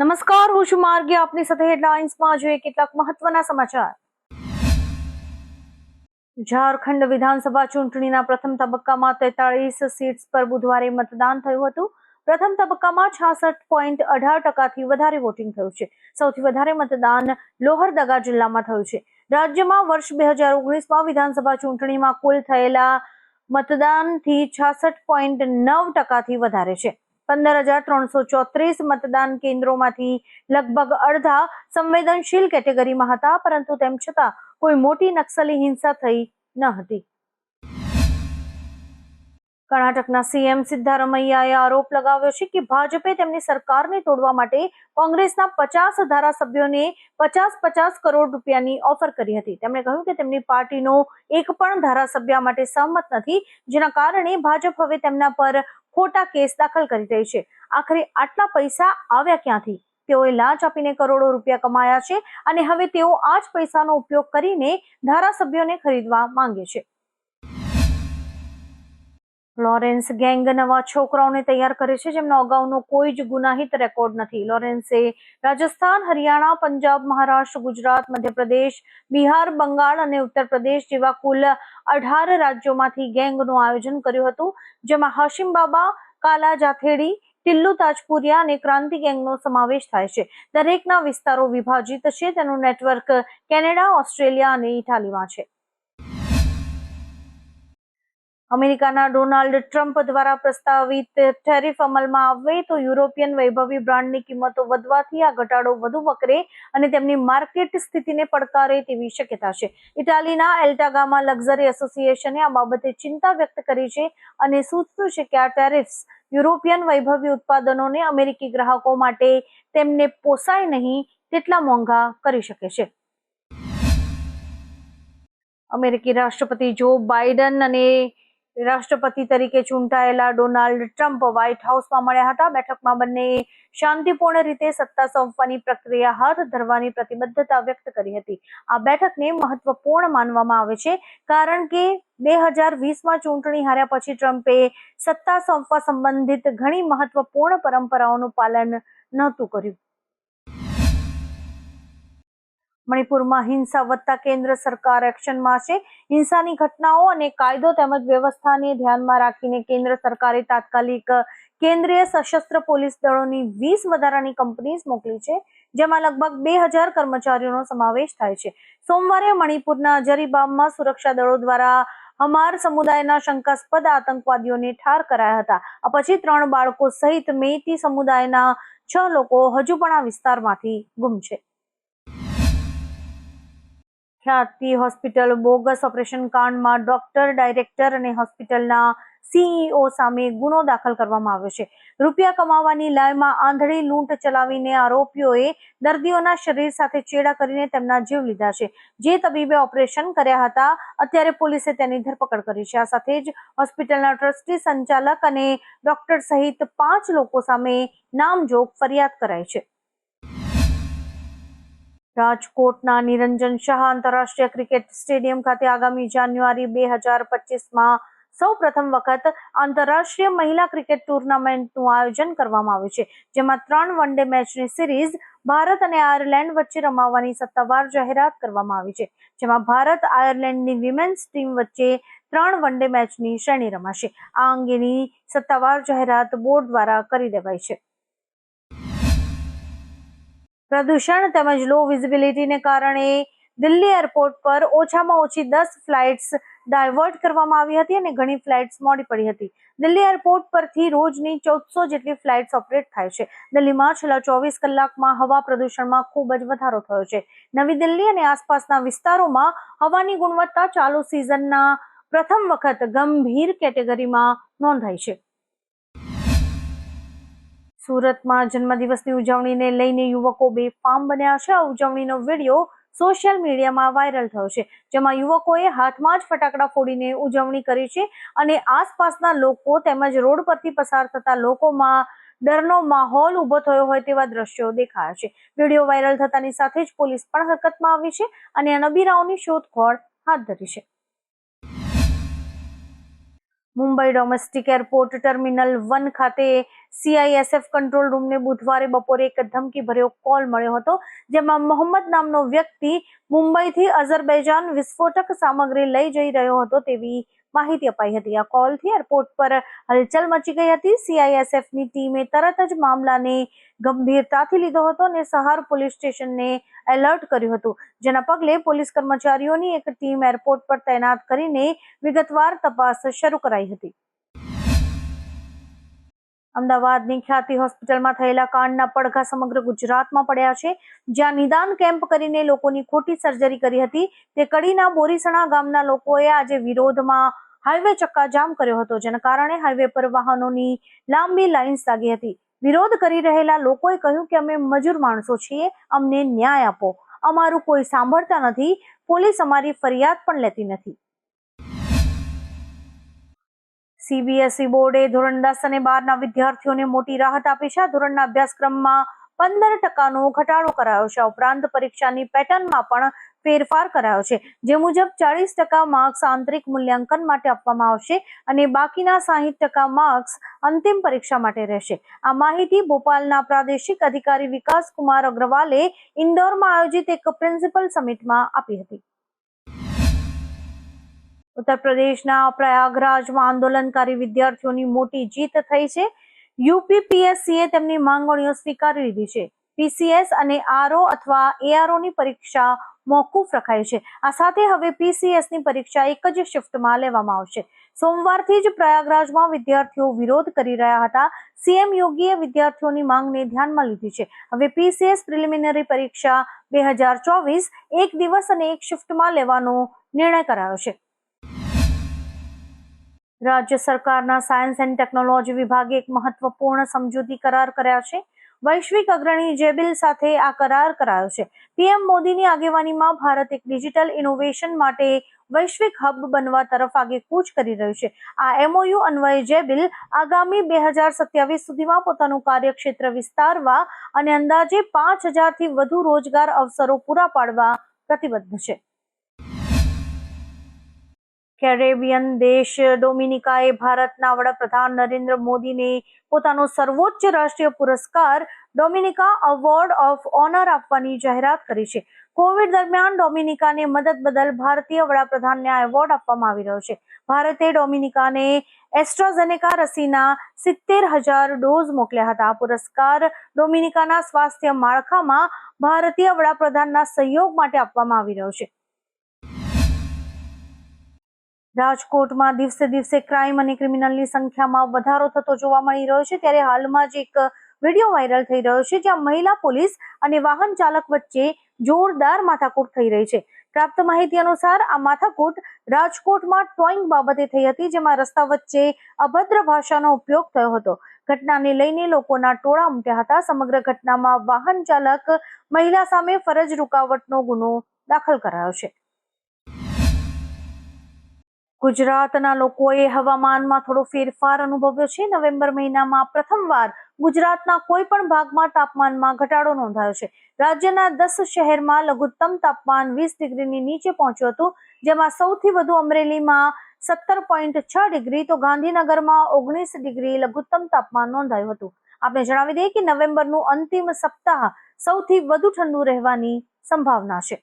નમસ્કાર, હું છું માર્ગે. આપની સાથે હેડલાઇન્સમાં જોઈએ કેટલાક મહત્વના સમાચાર. ઝારખંડ વિધાનસભા ચૂંટણીના પ્રથમ તબક્કામાં તેતાળીસ સીટ્સ પર બુધવારે મતદાન થયું હતું. પ્રથમ તબક્કામાં છાસઠ પોઈન્ટ અઢાર ટકાથી વધારે વોટિંગ થયું છે. સૌથી વધારે મતદાન લોહરદગા જિલ્લામાં થયું છે. રાજ્યમાં વર્ષ બે હજાર ઓગણીસમાં વિધાનસભા ચૂંટણીમાં કુલ થયેલા મતદાનથી છાસઠ પોઈન્ટ નવ ટકાથી વધારે છે. પંદર હજાર ત્રણસો ચોત્રીસ મતદાન કેન્દ્રોમાંથી લગભગ અડધા સંવેદનશીલ કેટેગરીમાં હતા, પરંતુ તેમ છતાં કોઈ મોટી નક્સલી હિંસા થઈ ન હતી. કર્ણાટકના સીએમ સિદ્ધારમૈયાએ આરોપ લગાવ્યો છે કે ભાજપે તેમની સરકારને તોડવા માટે કોંગ્રેસના પચાસ ધારાસભ્યોને પચાસ પચાસ કરોડ રૂપિયાની ઓફર કરી હતી. તેમણે કહ્યું કે તેમની પાર્ટીનો એક પણ ધારાસભ્ય માટે સહમત નથી, જેના કારણે ભાજપ હવે તેમના પર ખોટા કેસ દાખલ કરી રહી છે. આખરે આટલા પૈસા આવ્યા ક્યાંથી? તેઓએ લાંચ આપીને કરોડો રૂપિયા કમાયા છે અને હવે તેઓ આ જ પૈસાનો ઉપયોગ કરીને ધારાસભ્યોને ખરીદવા માંગે છે. લોરેન્સ ગેંગ નવા છોકરાઓને તૈયાર કરે છે, જેમનો અગાઉનો કોઈ જ ગુનાહિત રેકોર્ડ નથી. લોરેન્સે રાજસ્થાન, હરિયાણા, પંજાબ, મહારાષ્ટ્ર, ગુજરાત, મધ્યપ્રદેશ, બિહાર, બંગાળ અને ઉત્તર પ્રદેશ જેવા કુલ અઢાર રાજ્યોમાંથી ગેંગનું આયોજન કર્યું હતું, જેમાં હાશિમ બાબા, કાલા જાથેડી, ટિલ્લુ તાજપુરિયા અને ક્રાંતિ ગેંગનો સમાવેશ થાય છે. દરેકના વિસ્તારો વિભાજિત છે, તેનું નેટવર્ક કેનેડા, ઓસ્ટ્રેલિયા અને ઇટાલીમાં છે. અમેરિકાના ડોનાલ્ડ ટ્રમ્પ દ્વારા પ્રસ્તાવિત ટેરિફ અમલમાં આવે તો યુરોપિયન વૈભવી બ્રાન્ડની કિંમતો વધવાથી આ ઘટાડો વધુ વકરે અને તેમની માર્કેટ સ્થિતિને પડકારે તેવી શક્યતા છે. ઇટાલીના એલ્ટાગામા લક્ઝરી એસોસિએશને આ બાબતે ચિંતા વ્યક્ત કરી છે અને સૂચવ્યું છે કે આ ટેરિફ્સ યુરોપિયન વૈભવી ઉત્પાદનોને અમેરિકી ગ્રાહકો માટે તેમને પોસાય નહીં તેટલા મોંઘા કરી શકે છે. અમેરિકી રાષ્ટ્રપતિ જો બાઇડન અને રાષ્ટ્રપતિ તરીકે ચૂંટાયેલા ડોનાલ્ડ ટ્રમ્પ વ્હાઇટ હાઉસમાં મળ્યા હતા. બેઠકમાં બંને શાંતિપૂર્ણ રીતે સત્તા સોંપવાની પ્રક્રિયા હાથ ધરવાની પ્રતિબદ્ધતા વ્યક્ત કરી હતી. આ બેઠકને મહત્વપૂર્ણ માનવામાં આવે છે, કારણ કે બે હજાર વીસમાં ચૂંટણી હાર્યા પછી ટ્રમ્પે સત્તા સોંપવા સંબંધિત ઘણી મહત્વપૂર્ણ પરંપરાઓનું પાલન નહોતું કર્યું. મણિપુરમાં હિંસા વધતા કેન્દ્ર સરકાર એક્શનમાં છે હિંસાની ઘટનાઓ અને કાયદો તેમજ વ્યવસ્થાને ધ્યાનમાં રાખીને કેન્દ્ર સરકારે તાત્કાલિક કેન્દ્રીય સશસ્ત્ર પોલીસ દળોની વીસ વધારાની કંપનીઝ મોકલી છે, જેમાં લગભગ બે હજાર કર્મચારીઓનો સમાવેશ થાય છે. સોમવારે મણિપુરના જરીબામમાં સુરક્ષા દળો દ્વારા હમાર સમુદાયના શંકાસ્પદ આતંકવાદીઓને ઠાર કરાયા હતા. આ પછી ત્રણ બાળકો સહિત મેતી સમુદાયના છ લોકો હજુ પણ આ વિસ્તારમાંથી ગુમ છે. ખ્યાતિ હોસ્પિટલ બોગસ ઓપરેશન કાંડમાં ડોક્ટર, ડાયરેક્ટર અને હોસ્પિટલના સીઈઓ સામે ગુનો દાખલ કરવામાં આવ્યો છે. રૂપિયા કમાવાની લાયમાં આંધળી લૂંટ ચલાવીને આરોપીઓએ દર્દીઓના શરીર સાથે ચેડા કરીને તેમના જીવ લીધા છે. જે તબીબે ઓપરેશન કર્યા હતા, અત્યારે પોલીસે તેની ધરપકડ કરી છે. આ સાથે જ હોસ્પિટલના ટ્રસ્ટી સંચાલક અને ડોક્ટર સહિત પાંચ લોકો સામે નામજોગ ફરિયાદ કરાઈ છે. રાજકોટના નિરંજન શાહ આંતરરાષ્ટ્રીય ક્રિકેટ સ્ટેડિયમ ખાતે આગામી જાન્યુઆરી બે હજાર પચીસમાં સૌ પ્રથમ વખત આંતરરાષ્ટ્રીય મહિલા ક્રિકેટ ટુર્નામેન્ટનું આયોજન કરવામાં આવ્યું છે, જેમાં ત્રણ વન ડે મેચની સિરીઝ ભારત અને આયર્લેન્ડ વચ્ચે રમાવવાની સત્તાવાર જાહેરાત કરવામાં આવી છે, જેમાં ભારત, આયર્લેન્ડની વિમેન્સ ટીમ વચ્ચે ત્રણ વન ડે મેચની શ્રેણી રમાશે. આ અંગેની સત્તાવાર જાહેરાત બોર્ડ દ્વારા કરી દેવાઈ છે. પ્રદૂષણ તેમજ લો વિઝિબિલિટીને કારણે દિલ્હી એરપોર્ટ પર ઓછામાં ઓછી દસ ફ્લાઇટ્સ ડાયવર્ટ કરવામાં આવી હતી અને ઘણી ફ્લાઇટ્સ મોડી પડી હતી. દિલ્હી એરપોર્ટ પરથી રોજની ચૌદસો જેટલી ફ્લાઇટ્સ ઓપરેટ થાય છે. દિલ્હીમાં છેલ્લા ચોવીસ કલાકમાં હવા પ્રદૂષણમાં ખૂબ જ વધારો થયો છે. નવી દિલ્હી અને આસપાસના વિસ્તારોમાં હવાની ગુણવત્તા ચાલુ સિઝનના પ્રથમ વખત ગંભીર કેટેગરીમાં નોંધાઈ છે. સુરતમાં જન્મદિવસની ઉજવણીને લઈને યુવકો બેફામ બન્યા છે. આ ઉજવણીનો વીડિયો સોશિયલ મીડિયામાં વાયરલ થયો છે, જેમાં યુવકોએ હાથમાં જ ફટાકડા ફોડીને ઉજવણી કરી છે અને આસપાસના લોકો તેમજ રોડ પરથી પસાર થતા લોકોમાં ડરનો માહોલ ઊભો થયો હોય તેવા દ્રશ્યો દેખાયા છે. વીડિયો વાયરલ થતાની સાથે જ પોલીસ પણ હરકતમાં આવી છે અને નબીરાઓની શોધખોળ હાથ ધરી છે. Mumbai domestic airport terminal one ખાતે સીઆઈએસએફ કંટ્રોલ રૂમને બુધવારે બપોરે એક ધમકી ભર્યો કોલ મળ્યો હતો, જેમાં મોહમ્મદ નામનો વ્યક્તિ મુંબઈથી અઝરબૈજાન વિસ્ફોટક સામગ્રી લઈ જઈ રહ્યો હતો તેવી માહિતી અપાઈ હતી. આ કોલથી એરપોર્ટ પર હલચલ મચી ગઈ હતી. સીઆઈએસએફની ટીમે તરત જ મામલાને ગંભીરતાથી લીધો હતો અને સહાર પોલીસ સ્ટેશનને એલર્ટ કર્યું હતું. જેના પગલે પોલીસ કર્મચારીઓની એક ટીમ એરપોર્ટ પર તૈનાત કરીને વિગતવાર તપાસ શરૂ કરાઈ હતી. અમદાવાદની ખ્યાતિ હોસ્પિટલમાં થયેલા કાંડના પડઘા સમગ્ર ગુજરાતમાં પડ્યા છે. જ્યાં નિદાન કેમ્પ કરીને લોકોની ખોટી સર્જરી કરી હતી. તે કડીના બોરીસણા ગામના લોકોએ આજે વિરોધમાં હાઈવે ચક્કાજામ કર્યો હતો, જેના કારણે હાઈવે પર વાહનોની લાંબી લાઇન્સ લાગી હતી. વિરોધ કરી રહેલા લોકોએ કહ્યું કે અમે મજૂર માણસો છીએ, અમને ન્યાય આપો. અમારું કોઈ સાંભળતા નથી. પોલીસ અમારી ફરિયાદ પણ લેતી નથી. સીબીએસઈ બોર્ડે ધોરણ દસ અને બારના વિદ્યાર્થીઓને મોટી રાહત આપી છે. ધોરણના અભ્યાસક્રમમાં પંદર ટકાનો ઘટાડો કરાયો છે. ઉપરાંત પરીક્ષાની પેટર્નમાં પણ ફેરફાર કરાયો છે. જે મુજબ ચાળીસ ટકા માર્ક્સ આંતરિક મૂલ્યાંકન માટે આપવામાં આવશે અને બાકીના સાહીઠ ટકા માર્ક્સ અંતિમ પરીક્ષા માટે રહેશે. આ માહિતી ભોપાલના પ્રાદેશિક અધિકારી વિકાસ કુમાર અગ્રવાલે ઇન્દોરમાં આયોજિત એક પ્રિન્સિપલ સમિટમાં આપી હતી. ઉત્તર પ્રદેશના પ્રયાગરાજમાં આંદોલનકારી વિદ્યાર્થીઓની મોટી જીત થઈ છે. યુપીપીએસસીએ તેમની માંગણીઓ સ્વીકારી લીધી છે. પીસીએસ અને આરઓ અથવા એઆરઓ ની પરીક્ષા મોકૂફ રખાઈ છે. આ સાથે હવે પીસીએસની પરીક્ષા એક જ શિફ્ટમાં લેવામાં આવશે. સોમવારથી જ પ્રયાગરાજમાં વિદ્યાર્થીઓ વિરોધ કરી રહ્યા હતા. સીએમ યોગીએ વિદ્યાર્થીઓની માંગને ધ્યાનમાં લીધી છે. હવે પીસીએસ પ્રિલિમિનરી પરીક્ષા બે હજાર ચોવીસ એક દિવસ અને એક શિફ્ટમાં લેવાનો નિર્ણય કરાયો છે. રાજ્ય સરકારના સાયન્સ એન્ડ ટેકનોલોજી વિભાગે એક મહત્વપૂર્ણ સમજૂતી કરાર કર્યા છે. વૈશ્વિક અગ્રણી જેબિલ સાથે આ કરાર કરાયો છે. પીએમ મોદીની આગેવાનીમાં ભારત એક ડિજિટલ ઇનોવેશન માટે વૈશ્વિક હબ બનવા તરફ આગેકૂચ કરી રહ્યું છે. આ એમઓયુ અન્વયે જેબિલ આગામી બે હજાર સત્યાવીસ સુધીમાં પોતાનું કાર્યક્ષેત્ર વિસ્તારવા અને અંદાજે પાંચ હજારથી વધુ રોજગાર અવસરો પૂરા પાડવા પ્રતિબદ્ધ છે. કેરેબિયન દેશ ડોમિનિકાએ ભારતના વડાપ્રધાન નરેન્દ્ર મોદીને પોતાનો સર્વોચ્ચ રાષ્ટ્રીય પુરસ્કાર ડોમિનિકા અવોર્ડ ઓફ ઓનર આપવાની જાહેરાત કરી છે. કોવિડ દરમિયાન ડોમિનિકાને મદદ બદલ ભારતીય વડાપ્રધાનને આ એવોર્ડ આપવામાં આવી રહ્યો છે. ભારતે ડોમિનિકાને એસ્ટ્રાઝેનેકા રસીના સિત્તેર હજાર ડોઝ મોકલ્યા હતા. આ પુરસ્કાર ડોમિનિકાના સ્વાસ્થ્ય માળખામાં ભારતીય વડાપ્રધાનના સહયોગ માટે આપવામાં આવી રહ્યો છે. રાજકોટમાં દિવસે દિવસે ક્રાઇમ અને ક્રિમિનલની સંખ્યામાં વધારો થતો જોવા મળી રહ્યો છે. ત્યારે હાલમાં જ એક વીડિયો વાયરલ થઈ રહ્યો છે, જ્યાં મહિલા પોલીસ અને વાહન ચાલક વચ્ચે જોરદાર માથાકૂટ થઈ રહી છે. પ્રાપ્ત માહિતી અનુસાર, આ માથાકૂટ રાજકોટમાં ટોઈંગ બાબતે થઈ હતી, જેમાં રસ્તા વચ્ચે અભદ્ર ભાષાનો ઉપયોગ થયો હતો. ઘટનાને લઈને લોકોના ટોળા ઉમટ્યા હતા. સમગ્ર ઘટનામાં વાહન ચાલક મહિલા સામે ફરજ રૂકાવટનો ગુનો દાખલ કરાયો છે. ગુજરાતના લોકોએ હવામાનમાં થોડો ફેરફાર અનુભવ્યો છે. નવેમ્બર મહિનામાં પ્રથમવાર ગુજરાતના કોઈ પણ ભાગમાં તાપમાનમાં ઘટાડો નોંધાયો છે. રાજ્યના દસ શહેરમાં લઘુત્તમ તાપમાન વીસ ડિગ્રીની નીચે પહોંચ્યું હતું, જેમાં સૌથી વધુ અમરેલીમાં સત્તર પોઈન્ટ છ ડિગ્રી, તો ગાંધીનગરમાં ઓગણીસ ડિગ્રી લઘુત્તમ તાપમાન નોંધાયું હતું. આપણે જણાવી દઈએ કે નવેમ્બરનું અંતિમ સપ્તાહ સૌથી વધુ ઠંડુ રહેવાની સંભાવના છે.